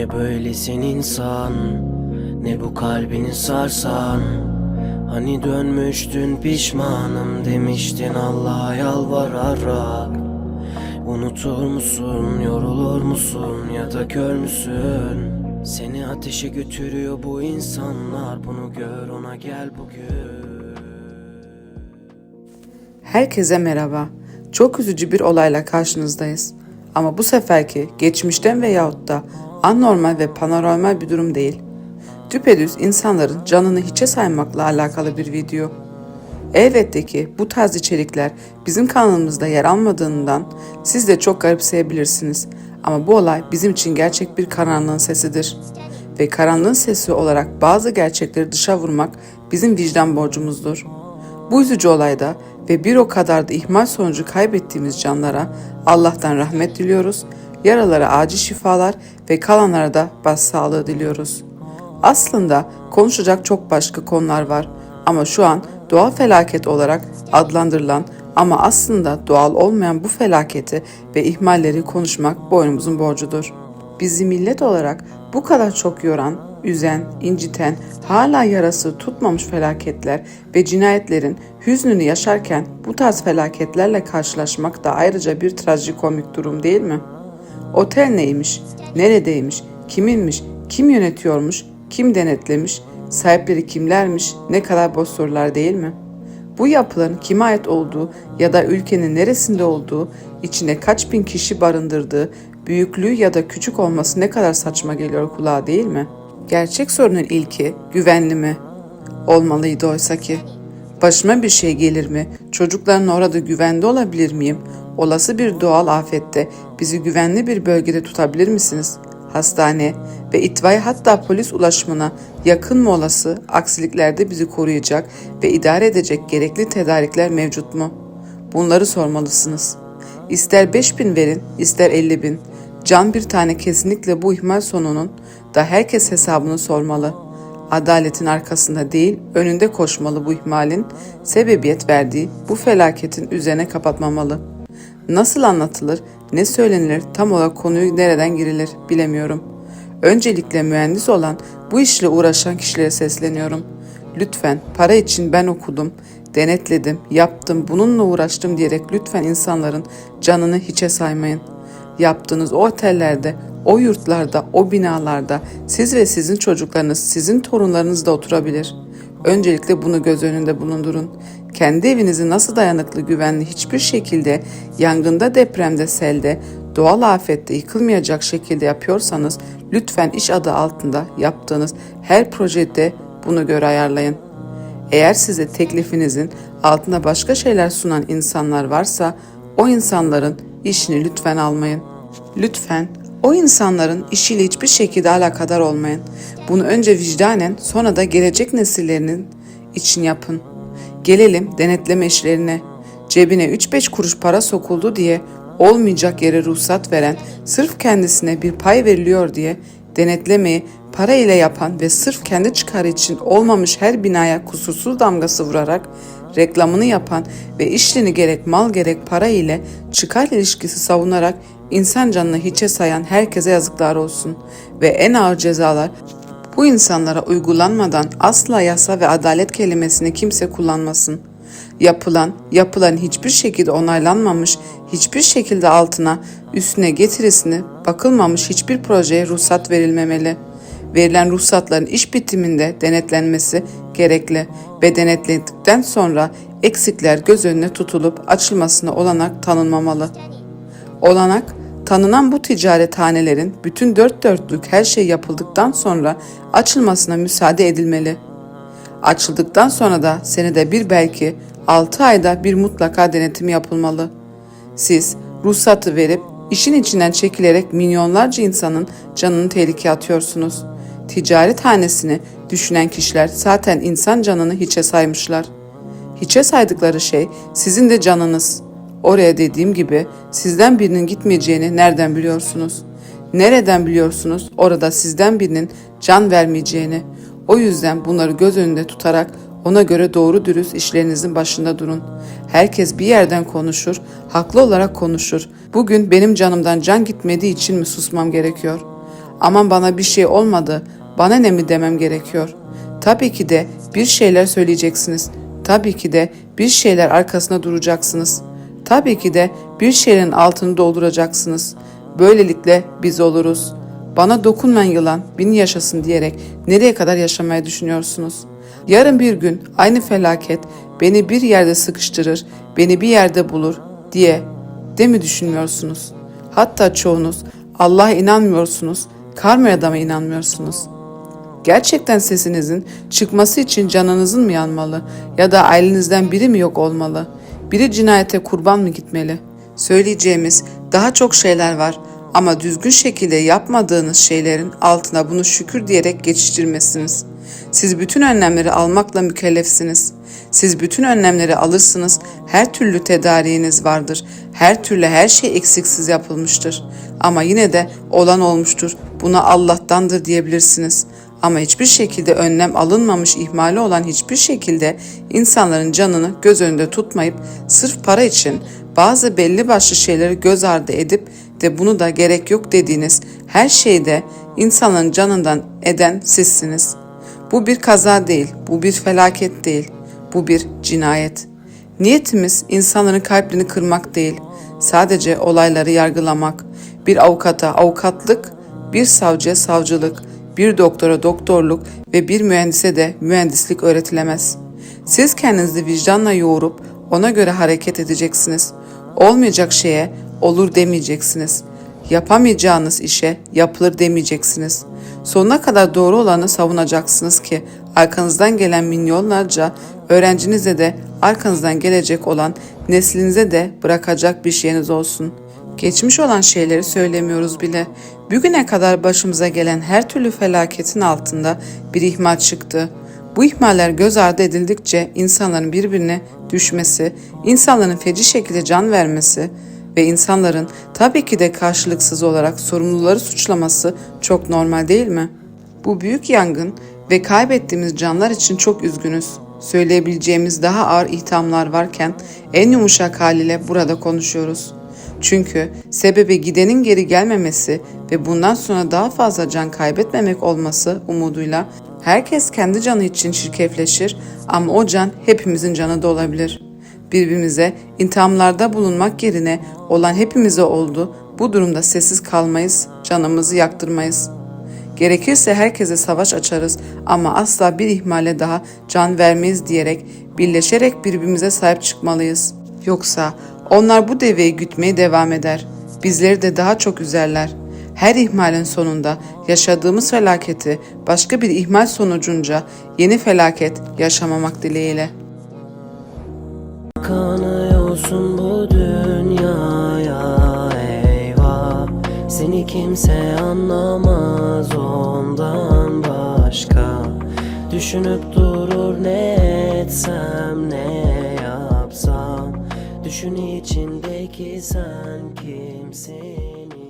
Niye böylesin insan? Ne bu kalbini sarsan? Hani dönmüştün pişmanım demiştin Allah'a yalvararak. Unutur musun yorulur musun ya da kör müsün? Seni ateşe götürüyor bu insanlar Bunu gör ona gel bugün. Herkese merhaba. Çok üzücü bir olayla karşınızdayız. Ama bu seferki geçmişten veyahut da anormal ve paranormal bir durum değil. Düpedüz insanların canını hiçe saymakla alakalı bir video. Elbette ki bu tarz içerikler bizim kanalımızda yer almadığından siz de çok garipseyebilirsiniz. Ama bu olay bizim için gerçek bir karanlığın sesidir. Ve karanlığın sesi olarak bazı gerçekleri dışa vurmak bizim vicdan borcumuzdur. Bu üzücü olayda ve bir o kadar da ihmal sonucu kaybettiğimiz canlara Allah'tan rahmet diliyoruz, yaralara acil şifalar ve kalanlara da başsağlığı diliyoruz. Aslında konuşacak çok başka konular var ama şu an doğal felaket olarak adlandırılan ama aslında doğal olmayan bu felaketi ve ihmalleri konuşmak boynumuzun borcudur. Bizi millet olarak bu kadar çok yoran, üzen, inciten, hala yarası tutmamış felaketler ve cinayetlerin hüznünü yaşarken bu tarz felaketlerle karşılaşmak da ayrıca bir trajikomik durum değil mi? Otel neymiş, neredeymiş, kiminmiş, kim yönetiyormuş, kim denetlemiş, sahipleri kimlermiş, ne kadar boş sorular değil mi? Bu yapıların kime ait olduğu ya da ülkenin neresinde olduğu, içinde kaç bin kişi barındırdığı, büyüklüğü ya da küçük olması ne kadar saçma geliyor kulağa değil mi? Gerçek sorunun ilki güvenli mi? Olmalıydı oysa ki. Başıma bir şey gelir mi? Çocukların orada güvende olabilir miyim? Olası bir doğal afette bizi güvenli bir bölgede tutabilir misiniz? Hastane ve itfaiye hatta polis ulaşımına yakın mı olası aksiliklerde bizi koruyacak ve idare edecek gerekli tedarikler mevcut mu? Bunları sormalısınız. İster 5000 verin, ister 50 bin. Can bir tane kesinlikle bu ihmal sonunun da herkes hesabını sormalı. Adaletin arkasında değil, önünde koşmalı bu ihmalin, sebebiyet verdiği bu felaketin üzerine kapatmamalı. Nasıl anlatılır, ne söylenir, tam olarak konuyu nereden girilir bilemiyorum. Öncelikle mühendis olan, bu işle uğraşan kişilere sesleniyorum. Lütfen para için ben okudum, denetledim, yaptım, bununla uğraştım diyerek lütfen insanların canını hiçe saymayın. Yaptığınız o otellerde, o yurtlarda, o binalarda siz ve sizin çocuklarınız, sizin torunlarınız da oturabilir. Öncelikle bunu göz önünde bulundurun. Kendi evinizi nasıl dayanıklı, güvenli, hiçbir şekilde yangında, depremde, selde, doğal afette yıkılmayacak şekilde yapıyorsanız lütfen iş adı altında yaptığınız her projede bunu göre ayarlayın. Eğer size teklifinizin altında başka şeyler sunan insanlar varsa o insanların işini lütfen almayın. Lütfen o insanların işiyle hiçbir şekilde alakadar olmayın. Bunu önce vicdanen sonra da gelecek nesillerinin için yapın. Gelelim denetleme işlerine. Cebine 3-5 kuruş para sokuldu diye olmayacak yere ruhsat veren, sırf kendisine bir pay veriliyor diye denetlemeyi para ile yapan ve sırf kendi çıkarı için olmamış her binaya kusursuz damgası vurarak reklamını yapan ve işlerini gerek mal gerek para ile çıkar ilişkisi savunarak insan canını hiçe sayan herkese yazıklar olsun ve en ağır cezalar bu insanlara uygulanmadan asla yasa ve adalet kelimesini kimse kullanmasın. Yapılan, yapılan hiçbir şekilde onaylanmamış, hiçbir şekilde altına, üstüne getirisini bakılmamış hiçbir projeye ruhsat verilmemeli. Verilen ruhsatların iş bitiminde denetlenmesi gerekli ve denetledikten sonra eksikler göz önüne tutulup açılmasına olanak tanınmamalı. Olanak, tanınan bu ticarethanelerin bütün dört dörtlük her şey yapıldıktan sonra açılmasına müsaade edilmeli. Açıldıktan sonra da senede bir belki 6 ayda bir mutlaka denetim yapılmalı. Siz ruhsatı verip işin içinden çekilerek milyonlarca insanın canını tehlikeye atıyorsunuz. Ticaret hanesini düşünen kişiler zaten insan canını hiçe saymışlar. Hiçe saydıkları şey sizin de canınız. Oraya dediğim gibi sizden birinin gitmeyeceğini nereden biliyorsunuz? Nereden biliyorsunuz orada sizden birinin can vermeyeceğini? O yüzden bunları göz önünde tutarak ona göre doğru dürüst işlerinizin başında durun. Herkes bir yerden konuşur, haklı olarak konuşur. Bugün benim canımdan can gitmediği için mi susmam gerekiyor? aman bana bir şey olmadı, bana ne mi demem gerekiyor? Tabii ki de bir şeyler söyleyeceksiniz. Tabii ki de bir şeyler arkasında duracaksınız. Tabii ki de bir şeylerin altını dolduracaksınız. Böylelikle biz oluruz. Bana dokunmayan yılan bin yaşasın diyerek nereye kadar yaşamayı düşünüyorsunuz? Yarın bir gün aynı felaket beni bir yerde sıkıştırır, beni bir yerde bulur diye de mi düşünmüyorsunuz? Hatta çoğunuz Allah'a inanmıyorsunuz, karmaya da mı inanmıyorsunuz? Gerçekten sesinizin çıkması için canınızın mı yanmalı ya da ailenizden biri mi yok olmalı? Biri cinayete kurban mı gitmeli? Söyleyeceğimiz daha çok şeyler var ama düzgün şekilde yapmadığınız şeylerin altına bunu şükür diyerek geçiştirmesiniz. Siz bütün önlemleri almakla mükellefsiniz. Siz bütün önlemleri alırsınız, her türlü tedariğiniz vardır. Her türlü her şey eksiksiz yapılmıştır. Ama yine de olan olmuştur. Buna Allah'tandır diyebilirsiniz. Ama hiçbir şekilde önlem alınmamış ihmali olan hiçbir şekilde insanların canını göz önünde tutmayıp sırf para için bazı belli başlı şeyleri göz ardı edip de bunu da gerek yok dediğiniz her şeyde insanların canından eden sizsiniz. Bu bir kaza değil, bu bir felaket değil, bu bir cinayet. Niyetimiz insanların kalbini kırmak değil, sadece olayları yargılamak. Bir avukata avukatlık, bir savcıya savcılık, bir doktora doktorluk ve bir mühendise de mühendislik öğretilemez. Siz kendinizi vicdanla yoğurup ona göre hareket edeceksiniz. Olmayacak şeye olur demeyeceksiniz. Yapamayacağınız işe yapılır demeyeceksiniz. Sonuna kadar doğru olanı savunacaksınız ki arkanızdan gelen milyonlarca öğrencinize de arkanızdan gelecek olan neslinize de bırakacak bir şeyiniz olsun. Geçmiş olan şeyleri söylemiyoruz bile. Bugüne kadar başımıza gelen her türlü felaketin altında bir ihmal çıktı. Bu ihmaller göz ardı edildikçe insanların birbirine düşmesi, insanların feci şekilde can vermesi ve insanların tabii ki de karşılıksız olarak sorumluları suçlaması çok normal değil mi? Bu büyük yangın ve kaybettiğimiz canlar için çok üzgünüz. Söyleyebileceğimiz daha ağır ithamlar varken en yumuşak haliyle burada konuşuyoruz. Çünkü sebebi gidenin geri gelmemesi ve bundan sonra daha fazla can kaybetmemek olması umuduyla herkes kendi canı için şirkefleşir ama o can hepimizin canı da olabilir. Birbirimize intihamlarda bulunmak yerine olan hepimize oldu. Bu durumda sessiz kalmayız, canımızı yaktırmayız. Gerekirse herkese savaş açarız ama asla bir ihmale daha can vermeyiz diyerek birleşerek birbirimize sahip çıkmalıyız. Yoksa onlar bu deveyi gütmeye devam eder. Bizleri de daha çok üzerler. Her ihmalin sonunda yaşadığımız felaketi başka bir ihmal sonucunca yeni felaket yaşamamak dileğiyle. Seni kimse anlamaz ondan başka. Düşünüp durur ne etsem ne yapsam. Düşün içindeki sen kimsin